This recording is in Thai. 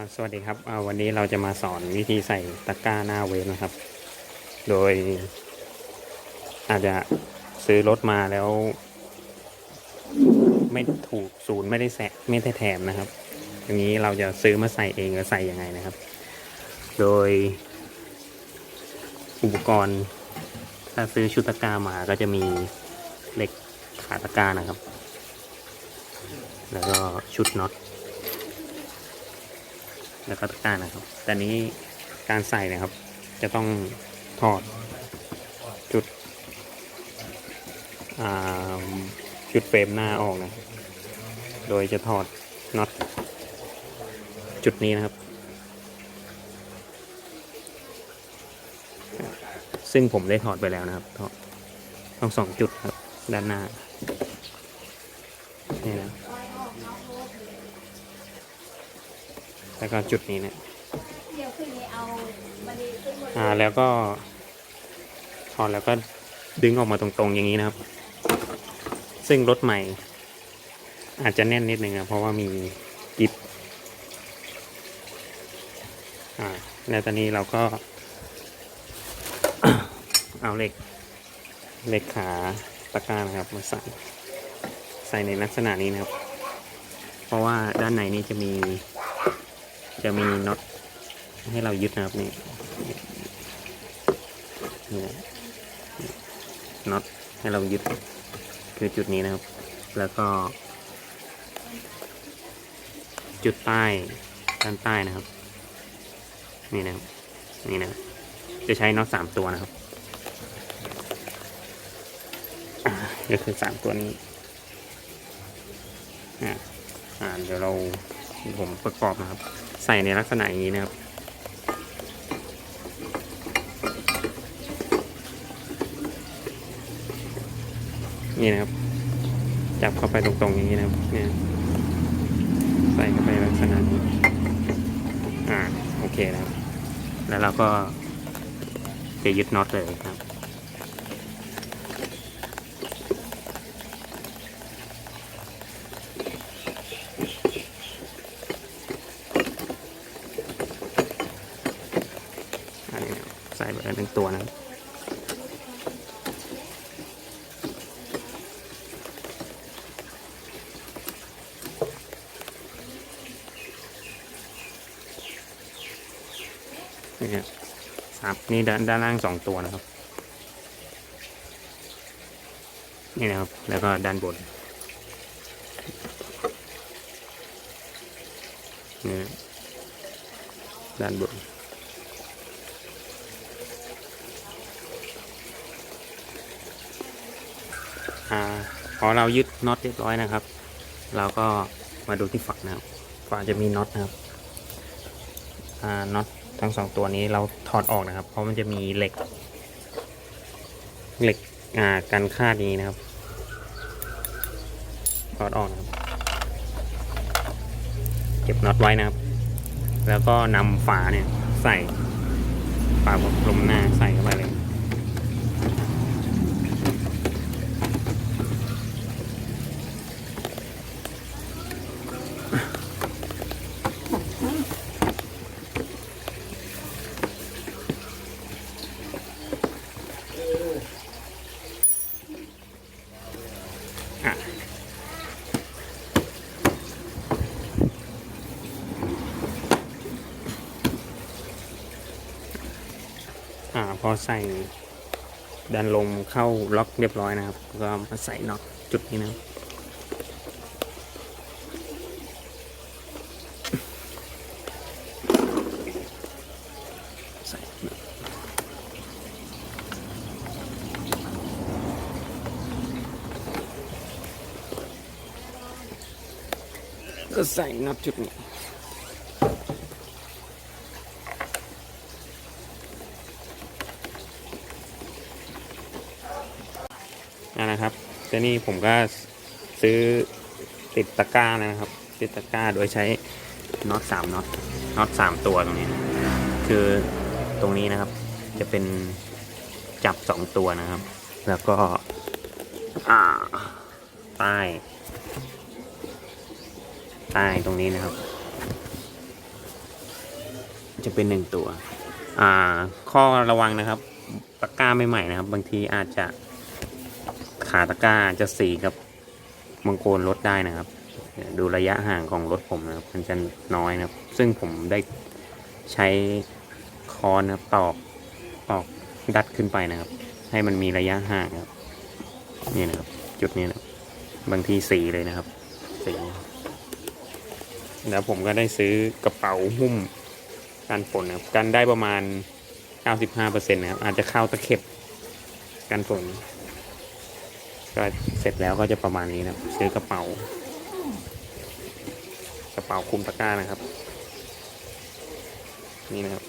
สวัสดีครับวันนี้เราจะมาสอนวิธีใส่ตะกร้าหน้าเวฟนะครับ โดย อาจจะซื้อรถมาแล้ว ไม่ถูกศูนย์ไม่ได้แสะไม่ได้แถมนะครับอย่างนี้เราจะซื้อมาใส่เองหรือใส่ยังไงนะครับ โดย อุปกรณ์ ถ้าซื้อชุดตะกร้ามาก็จะมีเหล็กขาตะกร้านะครับ แล้วก็ชุดน็อต แล้วก็ตะกร้านะครับ แต่นี้การใส่นะครับ จะต้องถอดจุดจุดเฟรมหน้าออกนะ โดยจะถอดน็อตจุดนี้นะครับ ซึ่งผมได้ถอดไปแล้วนะครับถอดทั้งสองจุดครับ ด้านหน้านี่นะ แล้วก็จุดนี้เนะเดี๋ยวคืนนี้เอาบันนี้ขึ้นบนอ่าแล้วก็ถอดแล้วก็ดึงออกมาตรงๆอย่างนี้นะครับ ซึ่งรถใหม่ อาจจะแน่นนิดนึงนะเพราะว่ามีกิฟอ่าแล้วตอนนี้เราก็ เอาเหล็กเหล็กขาตะกร้านะครับมาใส่ใส่ในลักษณะนี้นะครับ เพราะว่าด้านในนี้จะมี จะมีน็อตให้เรายึดนะครับนี่นี่น็อตให้เรายึดคือจุดนี้นะครับ แล้วก็ จุดใต้ด้านใต้นะครับ นี่นะครับนี่นะจะใช้น็อตสามตัวนะครับก็คือสามตัวนี้อ่าอ่าเดี๋ยวเราผมประกอบนะครับ ใส่ในลักษณะอย่างนี้นะครับ นี่นะครับ จับเข้าไปตรงๆอย่างนี้นะครับ เนี่ยใส่เข้าไปลักษณะนี้อ่าโอเคนะครับ แล้วเราก็จะยึดน็อตเลยครับ อันนี้นะครับใส่ ไปแล้วหนึ่งตัวนะครับนี่ครับนี่ด้านด้านล่างสองตัวนะครับ นี่นะครับ แล้วก็ด้านบนนี่ด้านบน อ่า พอเรายึดน็อตเรียบร้อยนะครับ เราก็มาดูที่ฝักนะครับฝักจะมีน็อตนะครับน็อตทั้งสองตัวนี้เราถอดออกนะครับ เพราะมันจะมีเหล็ก เหล็กอ่ากันคาดนี้นะครับ ถอดออกนะครับ เก็บน็อตไว้นะครับ แล้วก็นำฝาเนี่ยใส่ฝาพัดลมหน้าใส่เข้าไปเลย อ่าพอใส่ดันลมเข้าล็อกเรียบร้อยนะครับ ก็มาใส่น็อตจุดนี้นะครับใส่ก็ใส่น็อตจุดนี้ นั่นะครับแต่นี่ผมก็ซื้อติดตะกร้านะครับ ติดตะกร้าโดยใช้น็อตสามน็อตน็อตสามตัวตรงนี้ คือตรงนี้นะครับ จะเป็นจับสองตัวนะครับ แล้วก็ใต้ใต้ตรงนี้นะครับ จะเป็นหนึ่งตัว อ่า ข้อระวังนะครับตะกร้าใหม่ๆนะครับ บางทีอาจจะ ขาตะกร้าจะสีกับมังโกรรถได้นะครับ ดูระยะห่างของรถผมนะครับมันจะน้อยนะครับ ซึ่งผมได้ใช้ค้อนนะครับตอกตอกดัดขึ้นไปนะครับ ให้มันมีระยะห่างครับนี่นะครับ จุดนี้นะบบางทีสีเลยนะครับสีแล้วผมก็ได้ซื้อกระเป๋าหุ้มกันฝนนะครับกันได้ประมาณ 95%นะครับอาจจะเข้าตะเข็บกันฝน ก็เสร็จแล้วก็จะประมาณนี้นะครับซื้อกระเป๋า กระเป๋าคุมตะกร้านะครับ นี่นะครับ